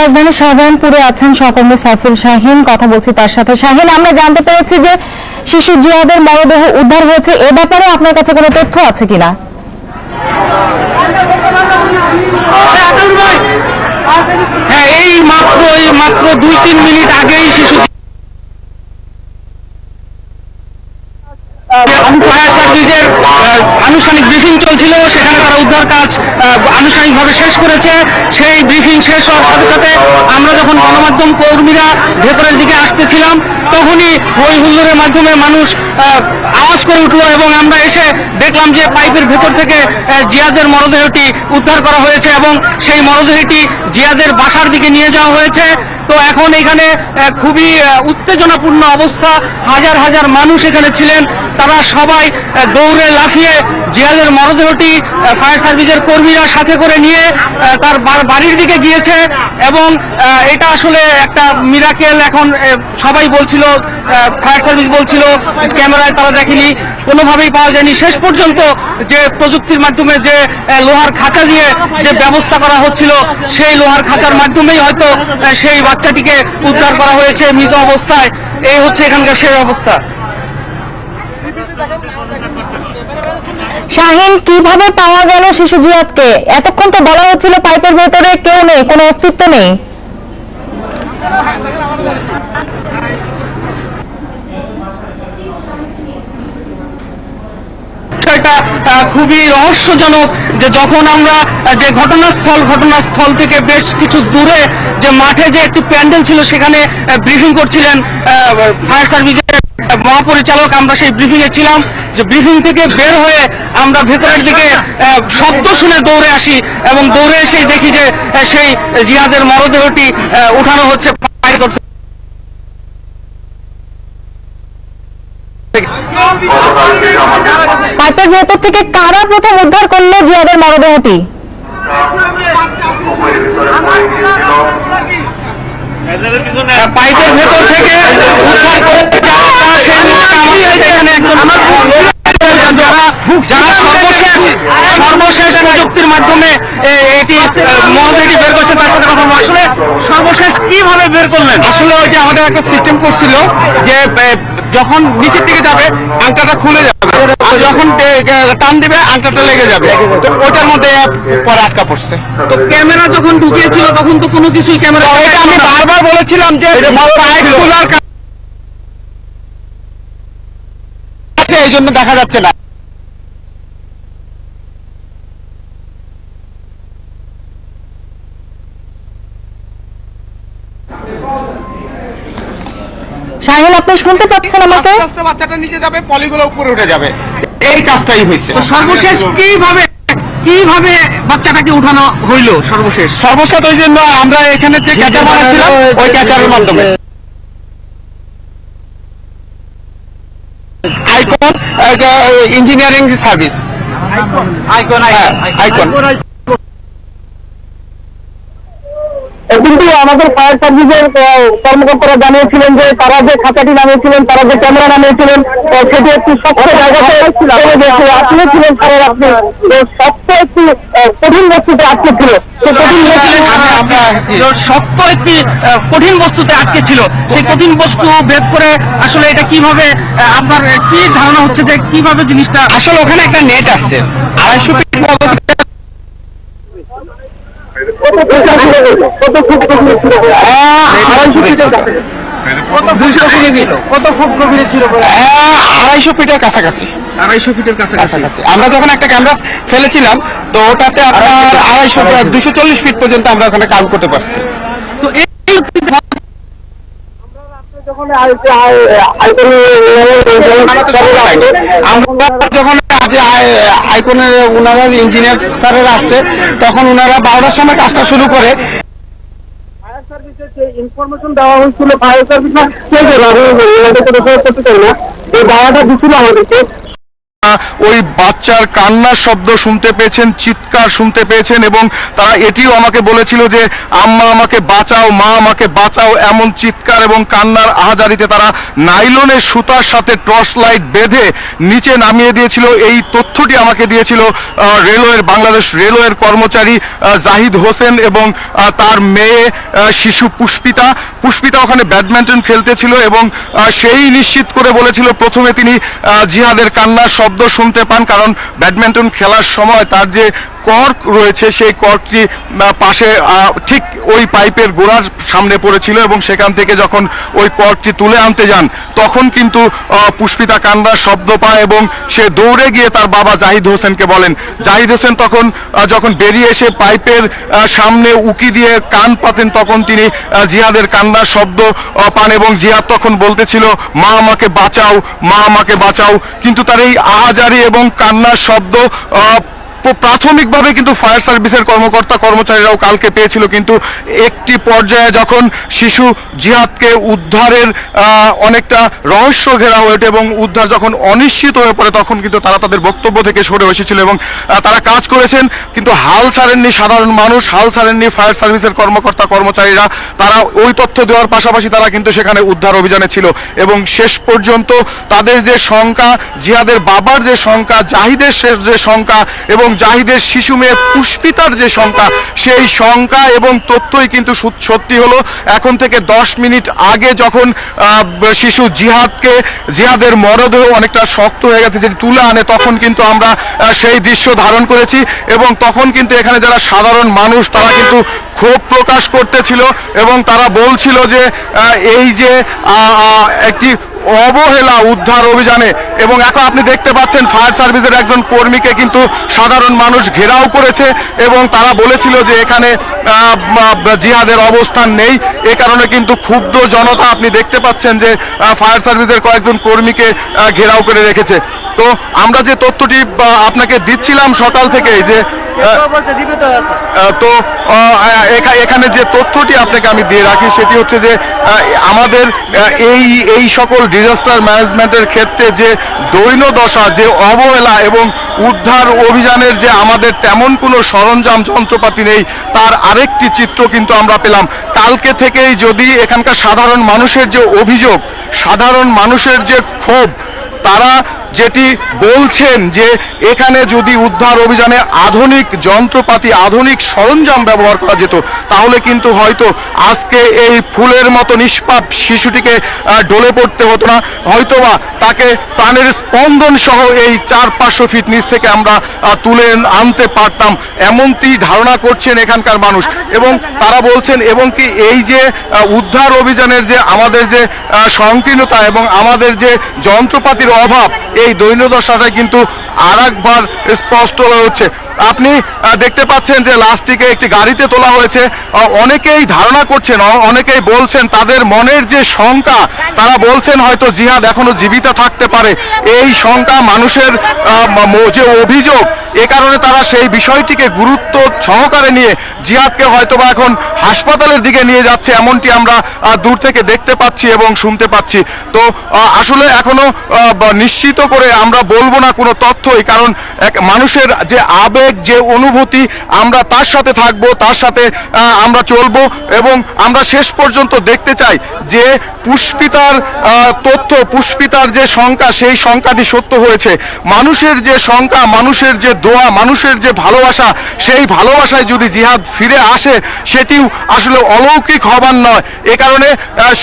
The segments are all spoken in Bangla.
রাজধানী শাহজাহানপুরে আছেন সহকর্মী সাইফুল শাহিন। কথা বলছি তার সাথে। শাহিন, আমরা জানতে পেরেছি যে শিশু জিয়াদের মরদেহ উদ্ধার হয়েছে। এ ব্যাপারে আপনার কাছে কোনো তথ্য আছে কিনা? হ্যাঁ এই মাত্র এই মাত্র দুই তিন মিনিট আগেই শিশু আনুষ্ঠানিক ব্রিফিং চলছিল, সেখানে তারা উদ্ধার কাজ আনুষ্ঠানিকভাবে শেষ করেছে। সেই ব্রিফিং শেষ হওয়ার সাথে সাথে আমরা যখন গণমাধ্যম কর্মীরা ভেতরের দিকে আসতেছিলাম, তখনই হই হুল্লোড়ের মাধ্যমে মানুষ আওয়াজ করে উঠল এবং আমরা এসে দেখলাম যে পাইপের ভেতর থেকে জিয়াদের মরদেহটি উদ্ধার করা হয়েছে এবং সেই মরদেহটি জিয়াদের বাসার দিকে নিয়ে যাওয়া হয়েছে। তো এখন এখানে খুবই উত্তেজনাপূর্ণ অবস্থা। হাজার হাজার মানুষ এখানে ছিলেন। তারা সবাই দৌড়ে লাফিয়ে জিয়াদের মরদেহটি ফায়ার সার্ভিসের কর্মীরা সাথে করে নিয়ে তার বাড়ির দিকে গিয়েছে এবং এটা আসলে একটা মিরাকেল এখন সবাই বলছিল ফায়ার সার্ভিস বলছিল, ক্যামেরায় তারা দেখেনি। কোনোভাবেই পাওয়া যায়নি। শেষ পর্যন্ত যে প্রযুক্তির মাধ্যমে যে লোহার খাঁচা দিয়ে যে ব্যবস্থা করা হচ্ছিল, সেই লোহার খাঁচার মাধ্যমেই হয়তো সেই বাচ্চাটিকে উদ্ধার করা হয়েছে মৃত অবস্থায়। এই হচ্ছে এখানকার সেই অবস্থা। শাহিন, কীভাবে পাওয়া গেল শিশু জিয়াদকে? এতক্ষণ তো বলা হচ্ছিল পাইপের ভেতরে কেউ নেই, কোনো অস্তিত্ব নেই। বিষয়টা খুবই রহস্যজনক যে যখন আমরা যে ঘটনাস্থল ঘটনাস্থল থেকে বেশ কিছু দূরে যে মাঠে যে একটি প্যান্ডেল ছিল, সেখানে ব্রিফিং করছিলেন ফায়ার সার্ভিসের মহাপরিচালক। আমরা সেই ব্রিফিং এ ছিলাম। যে ব্রিফিং থেকে বের হয়ে আমরা ভেতরের দিকে শব্দ শুনে দৌড়ে আসি এবং দৌড়ে এসেই দেখি যে সেই জিহাদের মরদেহটি উঠানো হচ্ছে। পাইপের ভেতর থেকে কারা প্রথম উদ্ধার করল জিয়াদের মরদেহটি পাইপের ভেতর থেকে উদ্ধার করে যারা সর্বশেষ সর্বশেষ প্রযুক্তির মাধ্যমে এটি বের করছে তার সাথে কথা আসলে সর্বশেষ কীভাবে বের করলেন? আসলে ওই যে আমাদের একটা সিস্টেম করছিল যে যখন নিচের দিকে যাবে আংটাটা খুলে যাবে। আর যখন টান দিবে আংটাটা লেগে যাবে। তো ওটার মধ্যে পরে আটকা পড়ছে। তো ক্যামেরা যখন ঢুকিয়েছিল তখন তো কোনো কিছুই ক্যামেরা এটা আমি বারবার বলেছিলাম যে পাইপ খোলার এই জন্য দেখা যাচ্ছে না। শাহিন আপনি শুনতে পাচ্ছেন আমাকে? আস্তে আস্তে বাচ্চাটা নিচে যাবে পলিগুলো উপরে উঠে যাবে। এই কাজটাই হয়েছে। সর্বশেষ কীভাবে কীভাবে বাচ্চাটাকে উঠানো হইল সর্বশেষ? সর্বশেষ ওই জন্য আমরা এখানে যে ক্যাচার বানাচ্ছিলাম ওই ক্যাচারের মাধ্যমে। Icon engineering service. আইকন হ্যাঁ, আইকন কিন্তু আমাদের ফায়ার সার্ভিসের কর্মকর্তারা জানিয়েছিলেন যে তারা যে খাঁচাটি নামিয়েছিলেন তারা যে ক্যামেরা নামিয়েছিলেন সেটি একটি শক্ত জায়গাতে চলে আটকে ছিলেন স্যারের আপনি। শক্ত একটি কঠিন বস্তুতে আটকে ছিল। শক্ত একটি কঠিন বস্তুতে আটকে ছিল। সেই কঠিন বস্তু ভেদ করে আসলে এটা কীভাবে আপনার কি ধারণা হচ্ছে যে কীভাবে জিনিসটা আসলে ওখানে একটা নেট আছে। আড়াইশো ফিট আড়াইশো ফিটের কাছাকাছি। আড়াইশো ফিটের কাছাকাছি আমরা যখন একটা ক্যামেরা ফেলেছিলাম, তো ওটাতে আপনার আড়াইশো দুশো চল্লিশ ফিট পর্যন্ত আমরা ওখানে কাজ করতে পারছি। তো এই যখন আই- আই- আইকনের আমরা যখন ইঞ্জিনিয়ার স্যারেরা আসছে তখন ওনারা বারোটার সময় কাজটা শুরু করে ইনফরমেশন দেওয়া হয়েছিল ফায়ার সার্ভিস না দাওয়াটা দিছিল আমাদেরকে ওই বাচ্চার কান্নার শব্দ শুনতে পেয়েছেন, চিৎকার শুনতে পেয়েছেন এবং তারা এটিও আমাকে বলেছিল যে, আম্মা আমাকে বাঁচাও, মা আমাকে বাঁচাও, এমন চিৎকার এবং কান্নার আহাজারিতে তারা নাইলনের সুতার সাথে টর্চ লাইট বেঁধে নিচে নামিয়ে দিয়েছিল। এই তথ্যটি আমাকে দিয়েছিল রেলওয়ের, বাংলাদেশ রেলওয়ের কর্মচারী জাহিদ হোসেন এবং তার মেয়ে শিশু পুষ্পিতা। পুষ্পিতা ওখানে ব্যাডমিন্টন খেলতেছিল এবং সেই নিশ্চিত করে বলেছিল প্রথমে তিনি জিহাদের কান্নার শব্দ শুনতে পান, কারণ ব্যাডমিন্টন খেলার সময় তার যে কর্ক রয়েছে, সেই কর্কটি পাশে ঠিক ওই পাইপের গোড়ার সামনে পড়েছিল এবং সেখান থেকে যখন ওই কর্কটি তুলে আনতে যান, তখন কিন্তু পুষ্পিতা কান্নার শব্দ পায় এবং সে দৌড়ে গিয়ে তার বাবা জাহিদ হোসেনকে বলেন। জাহিদ হোসেন তখন যখন বেরিয়ে এসে পাইপের সামনে উকি দিয়ে কান পাতেন, তখন তিনি জিহাদের কান্নার শব্দ পান এবং জিয়াদ তখন বলতেছিল, মা আমাকে বাঁচাও, মা আমাকে বাঁচাও। কিন্তু তার এই আহাজারি এবং কান্নার শব্দ প্রাথমিকভাবে কিন্তু ফায়ার সার্ভিসের কর্মকর্তা, কর্মচারীরাও কালকে পেয়েছিল কিন্তু একটি পর্যায়ে যখন শিশু জিহাদকে উদ্ধারের অনেকটা রহস্য ঘেরা হয়ে ওঠে এবং উদ্ধার যখন অনিশ্চিত হয়ে পড়ে তখন কিন্তু তারা তাদের বক্তব্য থেকে সরে এসেছিল এবং তারা কাজ করেছেন কিন্তু হাল ছাড়েননি সাধারণ মানুষ, হাল ছাড়েননি ফায়ার সার্ভিসের কর্মকর্তা, কর্মচারীরা, তারা ওই তথ্য দেওয়ার পাশাপাশি তারা কিন্তু সেখানে উদ্ধার অভিযানে ছিল এবং শেষ পর্যন্ত তাদের যে শঙ্কা জিহাদের বাবার যে শঙ্কা জাহিদের শেষ যে শঙ্কা এবং জাহিদের শিশু মেয়ে পুষ্পিতার যে শঙ্কা, সেই শঙ্কা এবং তথ্যই কিন্তু সত্যি হলো, এখন থেকে দশ মিনিট আগে যখন শিশু জিহাদকে, জিহাদের মরদেহ অনেকটা শক্ত হয়ে গেছে, যেটি তুলে আনে, তখন কিন্তু আমরা সেই দৃশ্য ধারণ করেছি এবং তখন কিন্তু এখানে যারা সাধারণ মানুষ, তারা কিন্তু ক্ষোভ প্রকাশ করতেছিল এবং তারা বলছিল যে এই যে একটি অবহেলা উদ্ধার অভিযানে এবং এখন আপনি দেখতে পাচ্ছেন ফায়ার সার্ভিসের একজন কর্মীকে কিন্তু সাধারণ মানুষ ঘেরাও করেছে এবং তারা বলেছিল যে এখানে জিহাদের অবস্থান নেই। এ কারণে কিন্তু ক্ষুব্ধ জনতা আপনি দেখতে পাচ্ছেন যে ফায়ার সার্ভিসের কয়েকজন কর্মীকে ঘেরাও করে রেখেছে। তো আমরা যে তথ্যটি আপনাকে দিচ্ছিলাম সকাল থেকেই যে তো এখানে যে তথ্যটি আপনাকে আমি দিয়ে রাখি সেটি হচ্ছে যে আমাদের এই এই সকল ডিজাস্টার ম্যানেজমেন্টের ক্ষেত্রে যে দৈন্যদশা যে অবহেলা এবং উদ্ধার অভিযানের যে আমাদের তেমন কোনো সরঞ্জাম যন্ত্রপাতি নেই তার আরেকটি চিত্র কিন্তু আমরা পেলাম। কালকে থেকেই যদি এখানকার সাধারণ মানুষের যে অভিযোগ সাধারণ মানুষের যে ক্ষোভ তারা যেটি বলছেন যে এখানে যদি উদ্ধার অভিযানে আধুনিক যন্ত্রপাতি, আধুনিক সরঞ্জাম ব্যবহার করা যেত, তাহলে কিন্তু হয়তো আজকে এই ফুলের মতো নিষ্পাপ শিশুটিকে ডলে পড়তে হতো না। হয়তোবা তাকে প্রাণের স্পন্দন সহ এই চার পাঁচশো ফিট নিচ থেকে আমরা তুলে আনতে পারতাম। এমনটি ধারণা করছেন এখানকার মানুষ। এবং তারা বলছেন, এবং কি এই যে উদ্ধার অভিযানের যে আমাদের যে সংকীর্ণতা এবং আমাদের যে যন্ত্রপাতির অভাব এই দৈন্যদশাটা কিন্তু আর একবার স্পষ্ট হয়ে হচ্ছে আপনি দেখতে পাচ্ছেন যে লাস্টটিকে একটি গাড়িতে তোলা হয়েছে। অনেকেই ধারণা করছেন অনেকেই বলছেন তাদের মনের যে শঙ্কা, তারা বলছেন হয়তো জিহাদ এখনও জীবিত থাকতে পারে। এই শঙ্কা মানুষের যে অভিযোগ, এ কারণে তারা সেই বিষয়টিকে গুরুত্ব সহকারে নিয়ে জিহাদকে হয়তোবা এখন হাসপাতালের দিকে নিয়ে যাচ্ছে, এমনটি আমরা দূর থেকে দেখতে পাচ্ছি এবং শুনতে পাচ্ছি। তো আসলে এখনও নিশ্চিত করে আমরা বলব না কোনো তথ্যই, কারণ এক মানুষের যে আবেগ, যে অনুভূতি, আমরা তার সাথে থাকব, তার সাথে আমরা চলবো এবং আমরা শেষ পর্যন্ত দেখতে চাই যে পুষ্পিতার তথ্য, পুষ্পিতার যে সংখ্যা সেই সংখ্যাটি সত্য হয়েছে। মানুষের যে সংখ্যা মানুষের যে দোয়া, মানুষের যে ভালোবাসা, সেই ভালোবাসায় যদি জিহাদ ফিরে আসে, সেটিও আসলে অলৌকিক হবার নয়। এ কারণে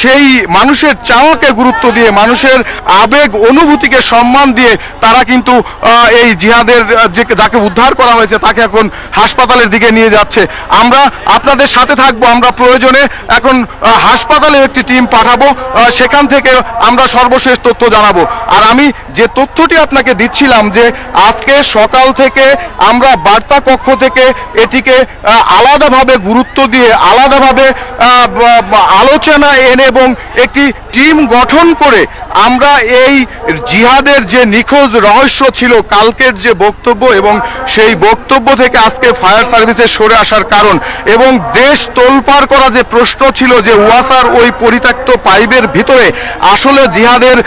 সেই মানুষের চাওয়াকে গুরুত্ব দিয়ে, মানুষের আবেগ, অনুভূতিকে সম্মান দিয়ে তারা কিন্তু এই জিহাদের যে যাকে উদ্ধার করা হয়েছে তাকে এখন হাসপাতালের দিকে নিয়ে যাচ্ছে। আমরা আপনাদের সাথে থাকব, আমরা প্রয়োজনে এখন হাসপাতালে একটি টিম পাঠাবো সেখান থেকে আমরা সর্বশেষ তথ্য জানাব। আর আমি যে তথ্যটি আপনাকে দিচ্ছিলাম যে আজকে সকাল থেকে আমরা বার্তা কক্ষ থেকে এটিকে আলাদাভাবে গুরুত্ব দিয়ে, আলাদাভাবে আলোচনা এনে এবং একটি টিম গঠন করে আমরা এই জিহাদের যে নিখোঁজ রহস্য ছিল, কালকের যে বক্তব্য এবং সেই বক্তব্য থেকে আজকে ফায়ার সার্ভিসে সরে আসার কারণ এবং দেশ তোলপাড় করা যে প্রশ্ন ছিল যে ওয়াসার ওই পরিত্যক্ত পাইপের ভিতরে আসলে জিহাদের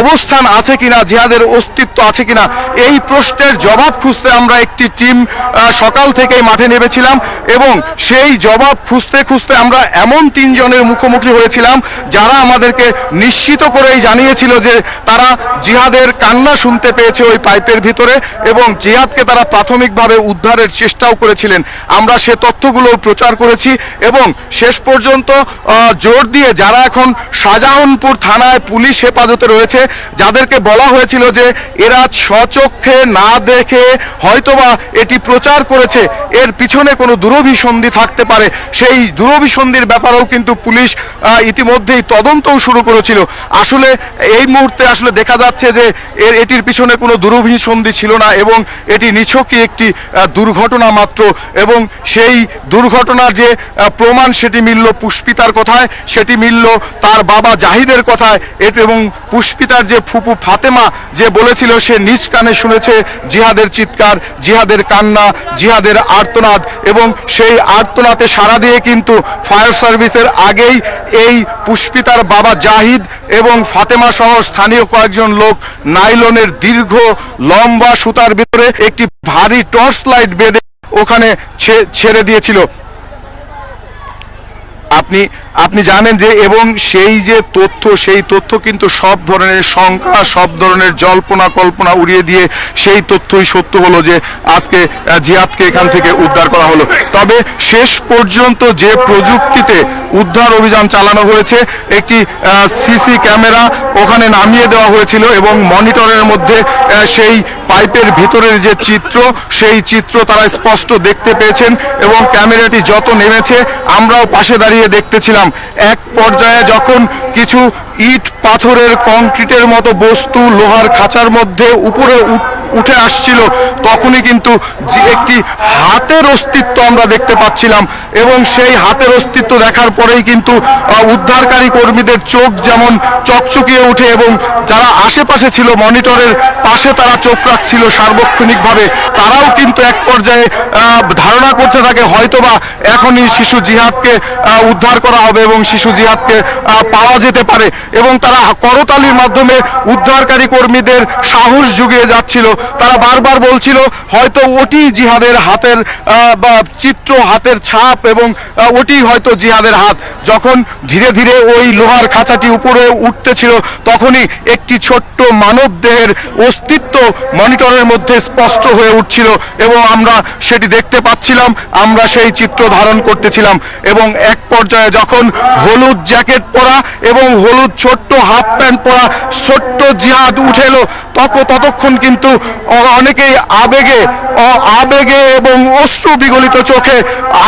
অবস্থান আছে কিনা, জিহাদের অস্তিত্ব আছে কিনা, এই প্রশ্নের জবাব খুঁজতে আমরা একটি টিম সকাল থেকেই মাঠে নেমেছিলাম এবং সেই জবাব খুঁজতে খুঁজতে আমরা এমন তিনজনের মুখোমুখি হয়েছিলাম যারা আমাদেরকে নিশ্চিত করেই জানিয়েছিল যে তারা জিহাদের কান্না শুনতে পেয়েছে ওই পাইপের ভিতরে এবং জিহাদকে তারা প্রাথমিকভাবে উদ্ধারের চেষ্টাও করেছিলেন। আমরা সে তথ্যগুলো প্রচার করেছি এবং শেষ পর্যন্ত জোর দিয়ে যারা এখন শাহজাহানপুর থানায় পুলিশ হেফাজতে রয়েছে, যাদেরকে বলা হয়েছিল যে এরা স্বচক্ষে না দেখে হয়তোবা এটি প্রচার করেছে, এর পিছনে কোনো দুরভিসন্ধি থাকতে পারে। সেই দুরভিসন্ধির ব্যাপারেও কিন্তু পুলিশ ইতিমধ্যেই তদন্তও শুরু করেছিল। আসলে এই মুহূর্তে আসলে দেখা যাচ্ছে যে এর এটির পিছনে কোনো দুরভিসন্ধি ছিল না এবং এটি নিছকই একটি দুর্ঘটনা মাত্র এবং সেই দুর্ঘটনার যে প্রমাণ সেটি মিলল পুষ্পিতার কথায়, সেটি মিলল তার বাবা জাহিদের কথায় এবং পুষ্পিতার যে ফুপু ফাতেমা যে বলেছিল, সে নিজ কানে শুনেছে জিহাদের চিৎকার, জিহাদের কান্না, জিহাদের আর্তনাদ এবং সেই আর্তনাদে সাড়া দিয়ে কিন্তু ফায়ার সার্ভিসের আগেই এই পুষ্পিতার বাবা জাহিদ এবং ফাতেমা সহ স্থানীয় কয়েকজন লোক নাইলনের দীর্ঘ, লম্বা সুতার ভিতরে একটি ভারী টর্চ লাইট বেঁধে ওখানে ছেড়ে দিয়েছিল। আপনি আপনি জানেন যে এবং সেই যে তথ্য, সেই তথ্য কিন্তু সব ধরনের শঙ্কা, সব ধরনের জল্পনা কল্পনা উড়িয়ে দিয়ে সেই তথ্যই সত্য হলো যে আজকে জিয়াদকে এখান থেকে উদ্ধার করা হলো। তবে শেষ পর্যন্ত যে প্রযুক্তিতে উদ্ধার অভিযান চালানো হয়েছে, একটি সিসি ক্যামেরা ওখানে নামিয়ে দেওয়া হয়েছিল এবং মনিটরের মধ্যে সেই পাইপের ভিতরের যে চিত্র, সেই চিত্র তারা স্পষ্ট দেখতে পেয়েছেন এবং ক্যামেরাটি যত নেমেছে, আমরাও পাশে দাঁড়িয়ে দেখতেছিলাম। এক পর্যায়ে যখন কিছু ইট পাথরের কংক্রিটের মতো বস্তু লোহার খাঁচার মধ্যে উপরে উঠ- উঠে আসছিল, তখনই কিন্তু একটি হাতের অস্তিত্ব আমরা দেখতে পাচ্ছিলাম এবং সেই হাতের অস্তিত্ব দেখার পরেই কিন্তু উদ্ধারকারী কর্মীদের চোখ যেমন চকচকিয়ে ওঠে এবং যারা আশেপাশে ছিল, মনিটরের পাশে তারা চোখ রাখছিল সার্বক্ষণিকভাবে, তারাও কিন্তু এক পর্যায়ে ধারণা করতে থাকে, হয়তোবা এখনই শিশু জিহাদকে উদ্ধার করা হবে এবং শিশু জিহাদকে পাওয়া যেতে পারে এবং তারা করতালির মাধ্যমে উদ্ধারকারী কর্মীদের সাহস জুগিয়ে যাচ্ছিল। তারা বারবার বলছিল, হয়তো ওটি জিহাদের হাতের চিত্র হাতের ছাপ এবং ওটি হয়তো জিহাদের হাত। যখন ধীরে ধীরে ওই লোহার খাঁচাটি উপরে উঠতেছিল, তখনই একটি ছোট্ট মানব দেহের অস্তিত্ব মনিটরের মধ্যে স্পষ্ট হয়ে উঠছিল এবং আমরা সেটি দেখতে পাচ্ছিলাম, আমরা সেই চিত্র ধারণ করতেছিলাম এবং এক পর্যায়ে যখন হলুদ জ্যাকেট পরা এবং হলুদ ছোট্ট হাফ প্যান্ট পরা ছোট্ট জিহাদ উঠে এলো তখন ততক্ষণ কিন্তু অনেকেই আবেগে আবেগে এবং অশ্রু বিগলিত চোখে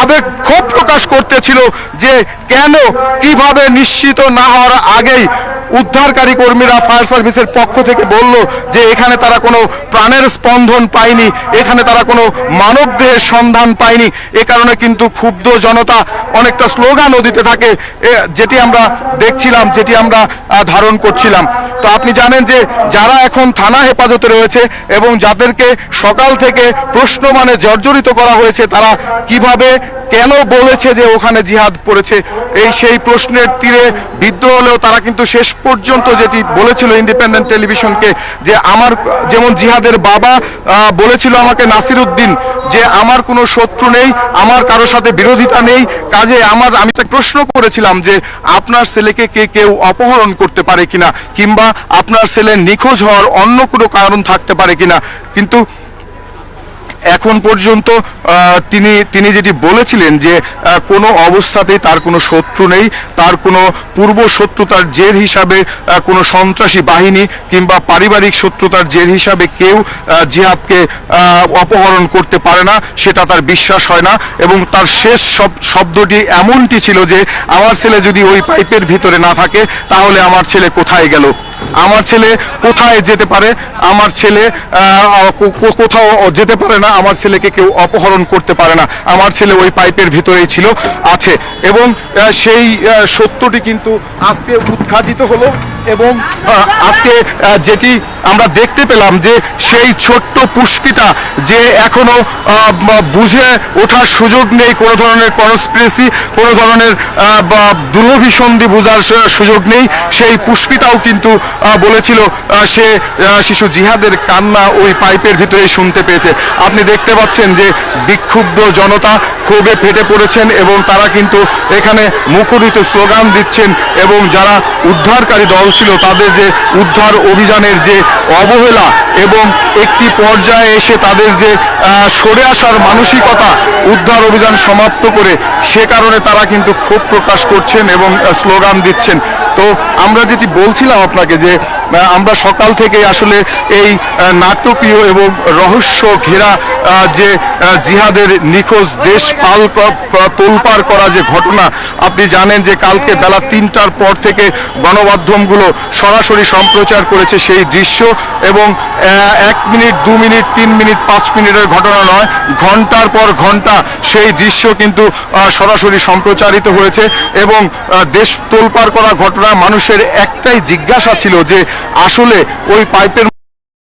আবেগ ক্ষোভ প্রকাশ করতেছিল যে কেন, কীভাবে নিশ্চিত না হওয়ার আগেই উদ্ধারকারী কর্মীরা ফায়ার সার্ভিসের পক্ষ থেকে বলল যে এখানে তারা কোনো প্রাণের স্পন্দন পায়নি, এখানে তারা কোনো মানব দেহের সন্ধান পায়নি। এ কারণে কিন্তু ক্ষুব্ধ জনতা অনেকটা স্লোগানও দিতে থাকে যেটি আমরা দেখছিলাম, যেটি আমরা ধারণ করছিলাম। তো আপনি জানেন যে যারা এখন থানা হেফাজতে রয়েছে এবং যাদেরকে সকাল থেকে প্রশ্ন মানে জর্জরিত করা হয়েছে, তারা কীভাবে কেন বলেছে যে ওখানে জিহাদ পড়েছে? এই সেই প্রশ্নের তীরে বিদ্ধ হলেও তারা কিন্তু শেষ পর্যন্ত যেটি বলেছিল ইন্ডিপেন্ডেন্ট টেলিভিশনকে, যে আমার, যেমন জিহাদের বাবা বলেছিল আমাকে নাসির উদ্দিন যে আমার কোনো শত্রু নেই, আমার কারও সাথে বিরোধিতা নেই। কাজে আমার, আমি তাকে প্রশ্ন করেছিলাম যে আপনার ছেলেকে কে কেউ অপহরণ করতে পারে কিনা, কিংবা আপনার ছেলে নিখোঁজ হওয়ার অন্য কোনো কারণ থাকতে পারে কিনা। কিন্তু এখন পর্যন্ত তিনি তিনি যেটি বলেছিলেন যে কোনো অবস্থাতেই তার কোনো শত্রু নেই, তার কোনো পূর্ব শত্রুতার জের হিসাবে কোনো সন্ত্রাসী বাহিনী কিংবা পারিবারিক শত্রুতার জের হিসাবে কেউ জিহাদকে অপহরণ করতে পারে না, সেটা তার বিশ্বাস হয় না এবং তার শেষ শব- শব্দটি এমনটি ছিল যে, আমার ছেলে যদি ওই পাইপের ভিতরে না থাকে, তাহলে আমার ছেলে কোথায় গেল? আমার ছেলে কোথায় যেতে পারে? আমার ছেলে কোথাও যেতে পারে না। আমার ছেলেকে কেউ অপহরণ করতে পারে না। আমার ছেলে ওই পাইপের ভিতরেই ছিল, আছে। এবং সেই সত্যটি কিন্তু আজকে উদ্ঘাটিত হলো এবং আজকে যেটি আমরা দেখতে পেলাম যে সেই ছোট্ট পুষ্পিতা যে এখনও বুঝে ওঠার সুযোগ নেই, কোনো ধরনের কনস্পিরেসি কোনো ধরনের দুরভিসন্ধি বোঝার সুযোগ নেই, সেই পুষ্পিতাও কিন্তু বলেছিল সে শিশু জিহাদের কান্না ওই পাইপের ভিতরে শুনতে পেয়েছে। আপনি দেখতে পাচ্ছেন যে বিক্ষুব্ধ জনতা ক্ষোভে ফেটে পড়েছেন এবং তারা কিন্তু এখানে মুখরিত স্লোগান দিচ্ছেন এবং যারা উদ্ধারকারী দল ছিল, তাদের যে উদ্ধার অভিযানের যে অবহেলা এবং একটি পর্যায়ে এসে তাদের যে সরে আসার মানসিকতা উদ্ধার অভিযান সমাপ্ত করে, সে কারণে তারা কিন্তু ক্ষোভ প্রকাশ করছেন এবং স্লোগান দিচ্ছেন। তো আমরা যেটি বলছিলাম আপনাকে যে আমরা সকাল থেকে আসলে এই নাটকীয় এবং রহস্য ঘেরা যে জিহাদের নিখোঁজ দেশ পাল তোলপাড় করা যে ঘটনা, আপনি জানেন যে কালকে বেলা তিনটার পর থেকে গণমাধ্যমগুলো সরাসরি সম্প্রচার করেছে সেই দৃশ্য এবং এক মিনিট, দু মিনিট, তিন মিনিট, পাঁচ মিনিটের ঘটনা নয়, ঘণ্টার পর ঘণ্টা সেই দৃশ্য কিন্তু সরাসরি সম্প্রচারিত হয়েছে এবং দেশ তোলপাড় করা ঘটনা মানুষের একটাই জিজ্ঞাসা ছিল যে আসলে ওই পাইপের